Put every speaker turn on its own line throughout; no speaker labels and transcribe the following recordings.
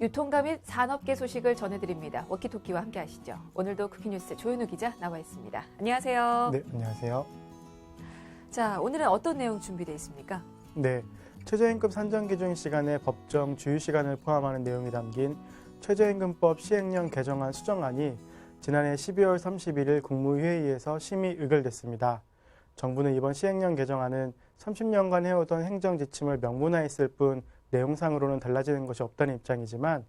유통가 및 산업계 소식을 전해드립니다. 워키토키와 함께 하시죠. 오늘도 쿠키뉴스 조현우 기자 나와 있습니다. 안녕하세요.
네, 안녕하세요.
자, 오늘은 어떤 내용 준비되어 있습니까?
네, 최저임금 산정 기준 시간에 법정 주유 시간을 포함하는 내용이 담긴 최저임금법 시행령 개정안 수정안이 지난해 12월 31일 국무회의에서 심의 의결됐습니다. 정부는 이번 시행령 개정안은 30년간 해오던 행정 지침을 명문화했을 뿐 내용상으로는 달라지는 것이 없다는 입장이지만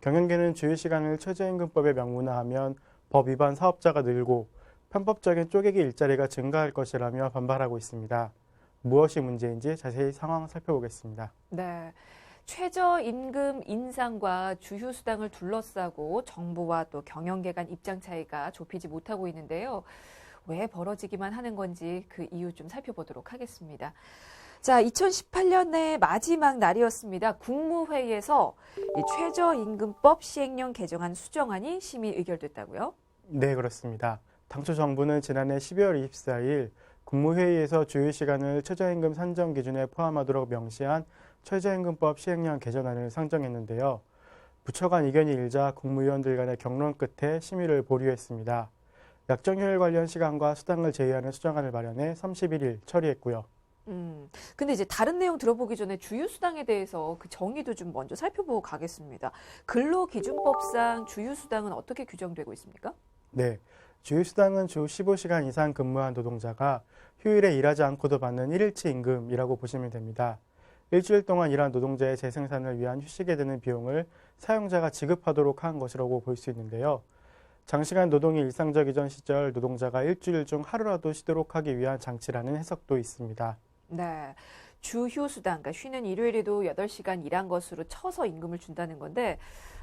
경영계는 주유 시간을 최저임금법에 명문화하면 법 위반 사업자가 늘고 편법적인 쪼개기 일자리가 증가할 것이라며 반발하고 있습니다. 무엇이 문제인지 자세히 상황 살펴보겠습니다.
네. 최저임금 인상과 주휴수당을 둘러싸고 정부와 또 경영계 간 입장 차이가 좁히지 못하고 있는데요. 왜 벌어지기만 하는 건지 그 이유 좀 살펴보도록 하겠습니다. 자, 2018년의 마지막 날이었습니다. 국무회의에서 이 최저임금법 시행령 개정안 수정안이 심의 의결됐다고요?
네, 그렇습니다. 당초 정부는 지난해 12월 24일 국무회의에서 주유 시간을 최저임금 산정 기준에 포함하도록 명시한 최저임금법 시행령 개정안을 상정했는데요. 부처 간 이견이 일자 국무위원들 간의 경론 끝에 심의를 보류했습니다. 약정휴일 관련 시간과 수당을 제외하는 수정안을 마련해 31일 처리했고요.
음, 근데 이제 다른 내용 들어보기 전에 주휴수당에 대해서 그 정의도 좀 먼저 살펴보고 가겠습니다. 근로기준법상 주휴수당은 어떻게 규정되고 있습니까?
네. 주휴수당은 주 15시간 이상 근무한 노동자가 휴일에 일하지 않고도 받는 1일치 임금이라고 보시면 됩니다. 일주일 동안 일한 노동자의 재생산을 위한 휴식에 드는 비용을 사용자가 지급하도록 한 것이라고 볼 수 있는데요. 장시간 노동이 일상적이던 시절 노동자가 일주일 중 하루라도 쉬도록 하기 위한 장치라는 해석도 있습니다.
네. 주 휴수당, 그러니까 쉬는 일요일에도 8시간 일한 것으로 쳐서 임금을 준다는 건데,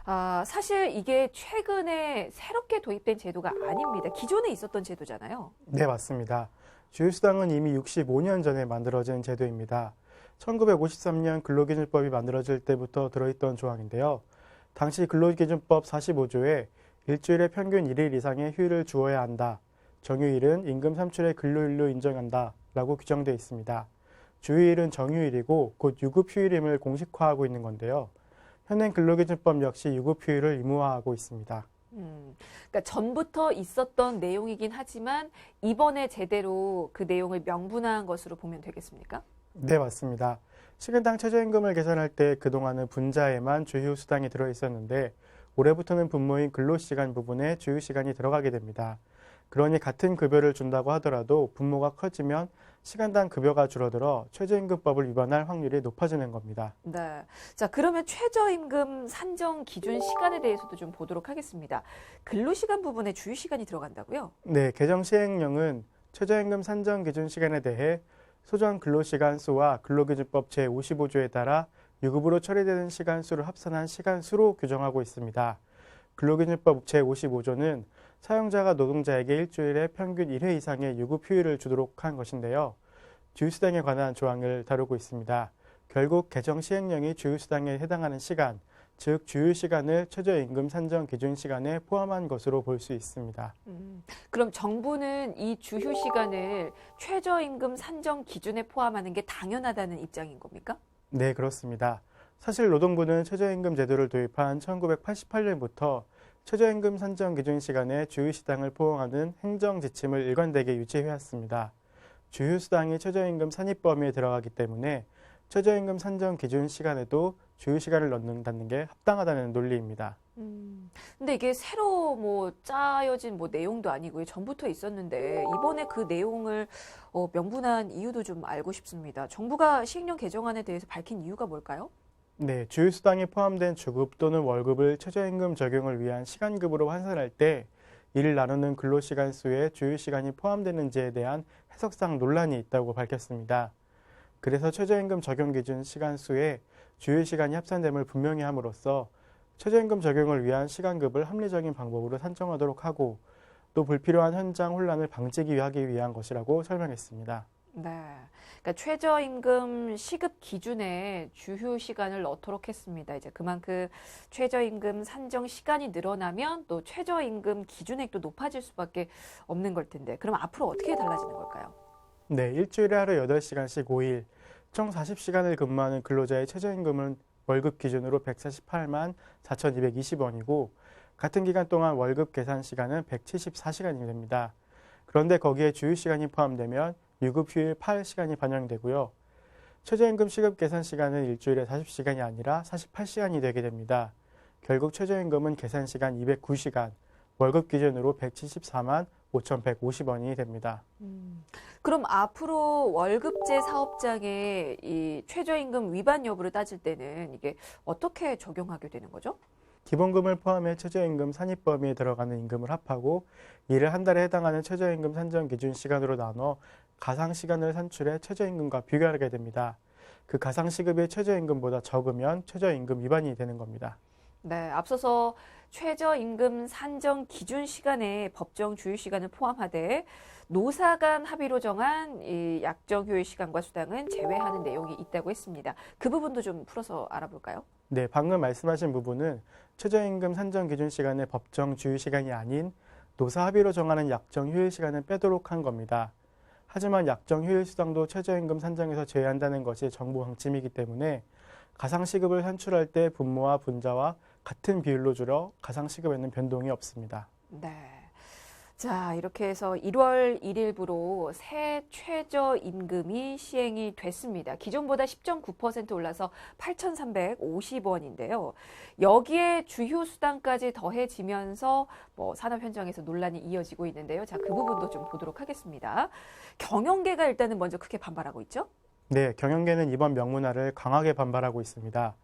아, 사실 이게 최근에 새롭게 도입된 제도가 아닙니다. 기존에 있었던 제도잖아요.
네, 맞습니다. 주휴수당은 이미 65년 전에 만들어진 제도입니다. 1953년 근로기준법이 만들어질 때부터 들어있던 조항인데요. 당시 근로기준법 45조에 일주일에 평균 1일 이상의 휴일을 주어야 한다. 정휴일은 임금 산출의 근로일로 인정한다. 라고 규정되어 있습니다. 주휴일은 정휴일이고 곧 유급휴일임을 공식화하고 있는 건데요. 현행 근로기준법 역시 유급휴일을 의무화하고 있습니다.
음, 그러니까 전부터 있었던 내용이긴 하지만 이번에 제대로 그 내용을 명분화한 것으로 보면 되겠습니까?
네, 맞습니다. 식은당 최저임금을 계산할 때 그동안은 분자에만 주휴 수당이 들어 있었는데 올해부터는 분모인 근로시간 부분에 주휴 시간이 들어가게 됩니다. 그러니 같은 급여를 준다고 하더라도 분모가 커지면 시간당 급여가 줄어들어 최저임금법을 위반할 확률이 높아지는 겁니다.
네. 자, 그러면 최저임금 산정 기준 시간에 대해서도 좀 보도록 하겠습니다. 근로시간 부분에 주휴시간이 들어간다고요?
네, 개정 시행령은 최저임금 산정 기준 시간에 대해 소정 근로시간 수와 근로기준법 제55조에 따라 유급으로 처리되는 시간 수를 합산한 시간 수로 규정하고 있습니다. 근로기준법 제55조는 사용자가 노동자에게 일주일에 평균 1회 이상의 유급 휴일을 주도록 한 것인데요. 주휴수당에 관한 조항을 다루고 있습니다. 결국 개정 시행령이 주휴수당에 해당하는 시간, 즉 주휴 시간을 최저임금 산정 기준 시간에 포함한 것으로 볼 수 있습니다.
음, 그럼 정부는 이 주휴 시간을 최저임금 산정 기준에 포함하는 게 당연하다는 입장인 겁니까?
네, 그렇습니다. 사실 노동부는 최저임금 제도를 도입한 1988년부터 최저임금 산정 기준 시간에 주휴수당을 포함하는 행정 지침을 일관되게 유지해왔습니다. 주휴수당이 최저임금 산입 범위에 들어가기 때문에 최저임금 산정 기준 시간에도 주휴 시간을 넣는다는 게 합당하다는 논리입니다.
음, 근데 이게 새로 뭐 짜여진 뭐 내용도 아니고요. 전부터 있었는데 이번에 그 내용을 어, 명분한 이유도 좀 알고 싶습니다. 정부가 시행령 개정안에 대해서 밝힌 이유가 뭘까요?
네, 주휴수당이 포함된 주급 또는 월급을 최저임금 적용을 위한 시간급으로 환산할 때 이를 나누는 근로시간 수에 주휴시간이 포함되는지에 대한 해석상 논란이 있다고 밝혔습니다. 그래서 최저임금 적용 기준 시간 수에 주휴시간이 합산됨을 분명히 함으로써 최저임금 적용을 위한 시간급을 합리적인 방법으로 산정하도록 하고 또 불필요한 현장 혼란을 방지하기 하기 위한 것이라고 설명했습니다.
네. 그러니까 최저임금 시급 기준에 주휴 시간을 넣도록 했습니다. 이제 그만큼 최저임금 산정 시간이 늘어나면 또 최저임금 기준액도 높아질 수밖에 없는 걸 텐데. 그럼 앞으로 어떻게 달라지는 걸까요?
네, 일주일에 하루 8시간씩 5일, 총 40시간을 근무하는 근로자의 최저임금은 월급 기준으로 148만 4,220원이고 같은 기간 동안 월급 계산 시간은 174시간이 됩니다. 그런데 거기에 주휴 시간이 포함되면 유급 휴일 8시간이 반영되고요. 최저임금 시급 계산 시간은 일주일에 40시간이 아니라 48시간이 되게 됩니다. 결국 최저임금은 계산 시간 209시간, 월급 기준으로 174만 5,150원이 됩니다.
음, 그럼 앞으로 월급제 사업장의 이 최저임금 위반 여부를 따질 때는 이게 어떻게 적용하게 되는 거죠?
기본금을 포함해 최저임금 산입 범위에 들어가는 임금을 합하고 이를 한 달에 해당하는 최저임금 산정 기준 시간으로 나눠 가상 시간을 산출해 최저임금과 비교하게 됩니다. 그 가상 시급이 최저임금보다 적으면 최저임금 위반이 되는 겁니다.
네, 앞서서 최저임금 산정 기준 시간에 법정 주휴 시간을 포함하되 노사 간 합의로 정한 이 약정 휴일 시간과 수당은 제외하는 내용이 있다고 했습니다. 그 부분도 좀 풀어서 알아볼까요?
네, 방금 말씀하신 부분은 최저임금 산정 기준 시간의 법정 주휴 시간이 아닌 노사 합의로 정하는 약정 휴일 시간을 빼도록 한 겁니다. 하지만 약정 휴일 수당도 최저임금 산정에서 제외한다는 것이 정부 방침이기 때문에 가상시급을 산출할 때 분모와 분자와 같은 비율로 줄여 가상시급에는 변동이 없습니다.
네. 자, 이렇게 해서 1월 1일부로 새 최저 임금이 시행이 됐습니다. 기존보다 10.9% 올라서 8,350원인데요. 여기에 주휴 수당까지 더해지면서 뭐 산업 현장에서 논란이 이어지고 있는데요. 자, 그 부분도 좀 보도록 하겠습니다. 경영계가 일단은 먼저 크게 반발하고 있죠?
네, 경영계는 이번 명문화를 강하게 반발하고 있습니다.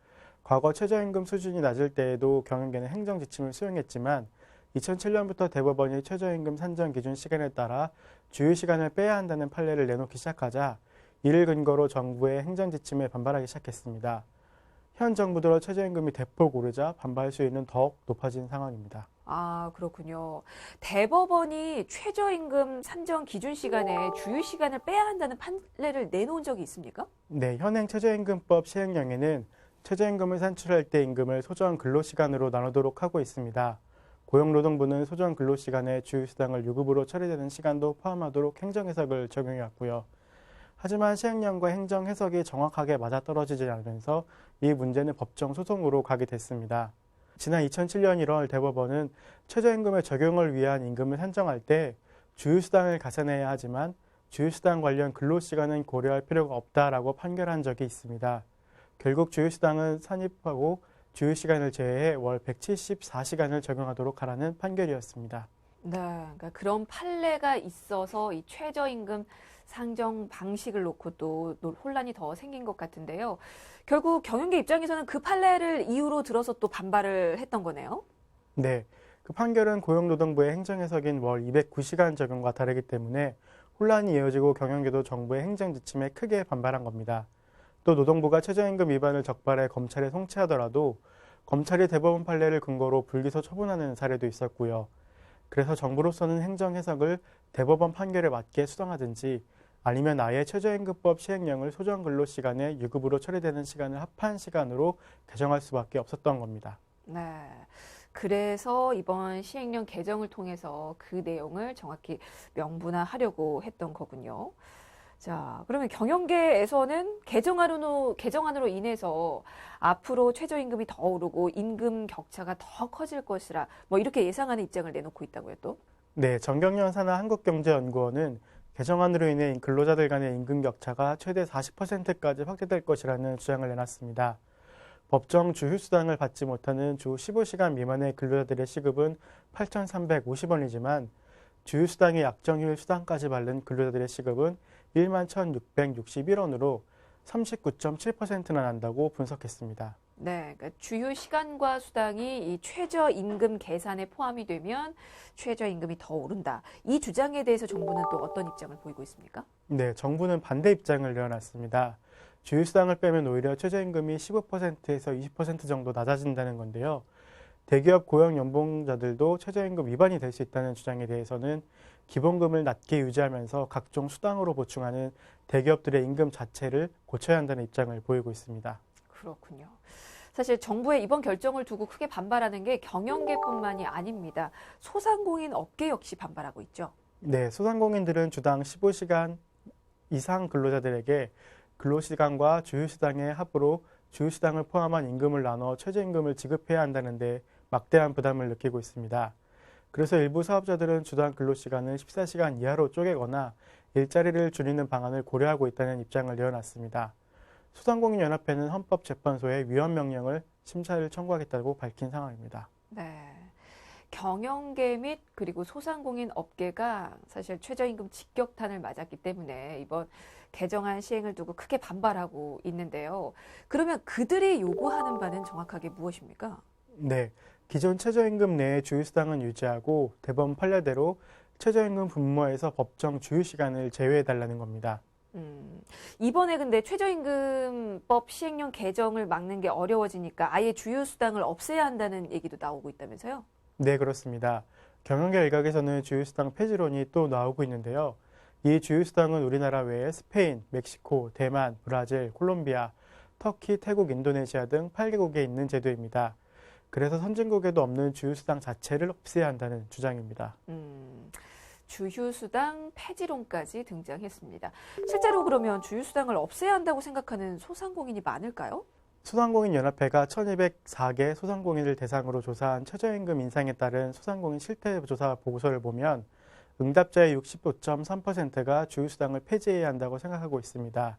과거 최저임금 수준이 낮을 때에도 경영계는 행정 지침을 수용했지만 2007년부터 대법원이 최저임금 산정 기준 시간에 따라 주휴 시간을 빼야 한다는 판례를 내놓기 시작하자 이를 근거로 정부의 행정 지침에 반발하기 시작했습니다. 현 정부 들어 최저임금이 대폭 오르자 반발 수위는 더욱 높아진 상황입니다.
아, 그렇군요. 대법원이 최저임금 산정 기준 시간에 주휴 시간을 빼야 한다는 판례를 내놓은 적이 있습니까?
네, 현행 최저임금법 시행령에는 최저임금을 산출할 때 임금을 소정 근로시간으로 나누도록 하고 있습니다. 고용노동부는 소정 근로시간에 주휴수당을 유급으로 처리되는 시간도 포함하도록 행정해석을 적용해 왔고요. 하지만 시행령과 행정해석이 정확하게 맞아떨어지지 않으면서 이 문제는 법정 소송으로 가게 됐습니다. 지난 2007년 1월 대법원은 최저임금의 적용을 위한 임금을 산정할 때 주휴수당을 가산해야 하지만 주휴수당 관련 근로시간은 고려할 필요가 없다라고 판결한 적이 있습니다. 결국 주휴수당은 산입하고 주휴 시간을 제외해 월 174시간을 적용하도록 하라는 판결이었습니다.
네, 그러니까 그런 판례가 있어서 이 최저임금 상정 방식을 놓고 또 논- 혼란이 더 생긴 것 같은데요. 결국 경영계 입장에서는 그 판례를 이유로 들어서 또 반발을 했던 거네요.
네, 그 판결은 고용노동부의 행정해석인 월 209시간 적용과 다르기 때문에 혼란이 이어지고 경영계도 정부의 행정 지침에 크게 반발한 겁니다. 또 노동부가 최저임금 위반을 적발해 검찰에 송치하더라도 검찰이 대법원 판례를 근거로 불기소 처분하는 사례도 있었고요. 그래서 정부로서는 행정 해석을 대법원 판결에 맞게 수정하든지 아니면 아예 최저임금법 시행령을 소정 근로 시간에 유급으로 처리되는 시간을 합한 시간으로 개정할 수밖에 없었던 겁니다.
네. 그래서 이번 시행령 개정을 통해서 그 내용을 정확히 명분화하려고 했던 거군요. 자, 그러면 경영계에서는 개정안으로, 개정안으로 인해서 앞으로 최저임금이 더 오르고 임금 격차가 더 커질 것이라 뭐 이렇게 예상하는 입장을 내놓고 있다고요, 또?
네, 정경련 산하 한국경제연구원은 개정안으로 인해 근로자들 간의 임금 격차가 최대 40%까지 확대될 것이라는 주장을 내놨습니다. 법정 주휴수당을 받지 못하는 주 15시간 미만의 근로자들의 시급은 8,350원이지만 주휴수당의 약정휴일 수당까지 받는 근로자들의 시급은 1만 1,661원으로 39.7%나 난다고 분석했습니다.
네, 그러니까 주휴 시간과 수당이 이 최저임금 계산에 포함이 되면 최저임금이 더 오른다. 이 주장에 대해서 정부는 또 어떤 입장을 보이고 있습니까?
네, 정부는 반대 입장을 내어놨습니다. 주휴수당을 빼면 오히려 최저임금이 15%에서 20% 정도 낮아진다는 건데요. 대기업 고용 연봉자들도 최저임금 위반이 될 수 있다는 주장에 대해서는 기본금을 낮게 유지하면서 각종 수당으로 보충하는 대기업들의 임금 자체를 고쳐야 한다는 입장을 보이고 있습니다.
그렇군요. 사실 정부의 이번 결정을 두고 크게 반발하는 게 경영계뿐만이 아닙니다. 소상공인 업계 역시 반발하고 있죠.
네, 소상공인들은 주당 15시간 이상 근로자들에게 근로시간과 주휴수당의 합으로 주휴수당을 포함한 임금을 나눠 최저임금을 지급해야 한다는데 막대한 부담을 느끼고 있습니다. 그래서 일부 사업자들은 주당 근로시간을 14시간 이하로 쪼개거나 일자리를 줄이는 방안을 고려하고 있다는 입장을 내어놨습니다. 소상공인연합회는 헌법재판소에 위헌 명령을 심사를 청구하겠다고 밝힌 상황입니다.
네. 경영계 및 그리고 소상공인 업계가 사실 최저임금 직격탄을 맞았기 때문에 이번 개정안 시행을 두고 크게 반발하고 있는데요. 그러면 그들이 요구하는 바는 정확하게 무엇입니까?
네, 기존 최저임금 내에 주휴수당은 유지하고 대법원 판례대로 최저임금 분모에서 법정 주휴시간을 제외해달라는 겁니다.
음, 이번에 근데 최저임금법 시행령 개정을 막는 게 어려워지니까 아예 주휴수당을 없애야 한다는 얘기도 나오고 있다면서요?
네, 그렇습니다. 경영계 일각에서는 주휴수당 폐지론이 또 나오고 있는데요. 이 주휴수당은 우리나라 외에 스페인, 멕시코, 대만, 브라질, 콜롬비아, 터키, 태국, 인도네시아 등 8개국에 있는 제도입니다. 그래서 선진국에도 없는 주휴수당 자체를 없애야 한다는 주장입니다.
음, 주휴수당 폐지론까지 등장했습니다. 실제로 그러면 주휴수당을 없애야 한다고 생각하는 소상공인이 많을까요?
소상공인 연합회가 1204개 소상공인을 대상으로 조사한 최저임금 인상에 따른 소상공인 실태 조사 보고서를 보면 응답자의 65.3%가 주휴수당을 폐지해야 한다고 생각하고 있습니다.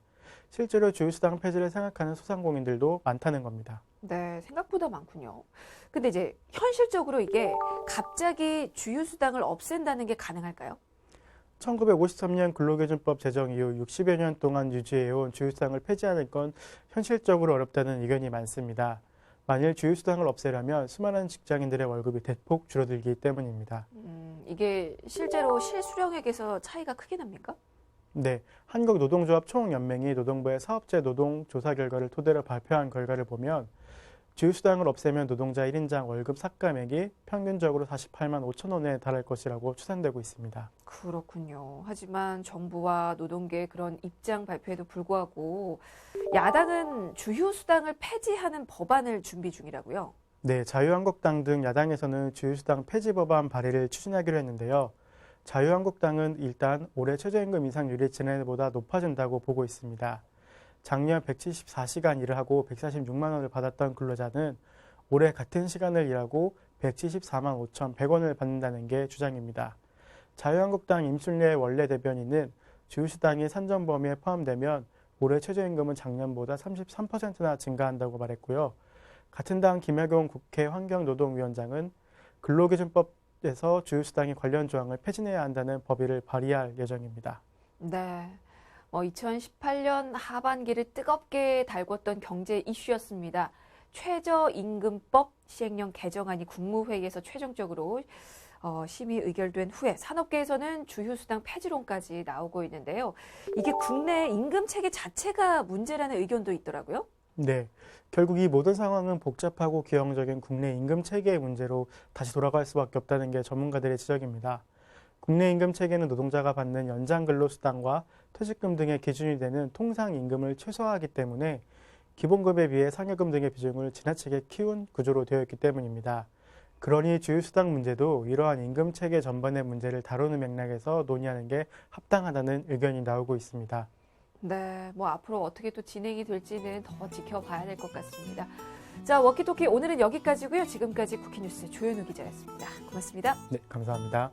실제로 주휴수당 폐지를 생각하는 소상공인들도 많다는 겁니다.
네, 생각보다 많군요. 근데 이제 현실적으로 이게 갑자기 주휴수당을 없앤다는 게 가능할까요?
1953년 근로기준법 제정 이후 60여 년 동안 유지해온 주휴수당을 폐지하는 건 현실적으로 어렵다는 의견이 많습니다. 만일 주휴수당을 없애려면 수많은 직장인들의 월급이 대폭 줄어들기 때문입니다.
음, 이게 실제로 실수령액에서 차이가 크게 납니까?
네, 한국노동조합 총연맹이 노동부의 사업체 노동 조사 결과를 토대로 발표한 결과를 보면 주휴수당을 없애면 노동자 1인당 월급 삭감액이 평균적으로 48만 5천 원에 달할 것이라고 추산되고 있습니다.
그렇군요. 하지만 정부와 노동계의 그런 입장 발표에도 불구하고 야당은 주휴수당을 폐지하는 법안을 준비 중이라고요.
네, 자유한국당 등 야당에서는 주휴수당 폐지 법안 발의를 추진하기로 했는데요. 자유한국당은 일단 올해 최저임금 인상률이 지난해보다 높아진다고 보고 있습니다. 작년 174시간 일을 하고 146만 원을 받았던 근로자는 올해 같은 시간을 일하고 174만 5,100원을 받는다는 게 주장입니다. 자유한국당 임순례 원내 대변인은 주휴수당이 산정 범위에 포함되면 올해 최저임금은 작년보다 33%나 증가한다고 말했고요. 같은 당 김학용 국회 환경노동위원장은 근로기준법에서 주휴수당이 관련 조항을 폐지해야 한다는 법의를 발의할 예정입니다.
네. 뭐 2018년 하반기를 뜨겁게 달궜던 경제 이슈였습니다. 최저임금법 시행령 개정안이 국무회의에서 최종적으로 어, 심의 의결된 후에 산업계에서는 주휴수당 폐지론까지 나오고 있는데요. 이게 국내 임금 체계 자체가 문제라는 의견도 있더라고요.
네. 결국 이 모든 상황은 복잡하고 기형적인 국내 임금 체계의 문제로 다시 돌아갈 수밖에 없다는 게 전문가들의 지적입니다. 국내 임금 체계는 노동자가 받는 연장 근로수당과 퇴직금 등의 기준이 되는 통상 임금을 최소화하기 때문에 기본급에 비해 상여금 등의 비중을 지나치게 키운 구조로 되어 있기 때문입니다. 그러니 주휴수당 문제도 이러한 임금 체계 전반의 문제를 다루는 맥락에서 논의하는 게 합당하다는 의견이 나오고 있습니다.
네, 뭐 앞으로 어떻게 또 진행이 될지는 더 지켜봐야 될 것 같습니다. 자, 워키토키 오늘은 여기까지고요. 지금까지 쿠키뉴스 조현우 기자였습니다. 고맙습니다.
네, 감사합니다.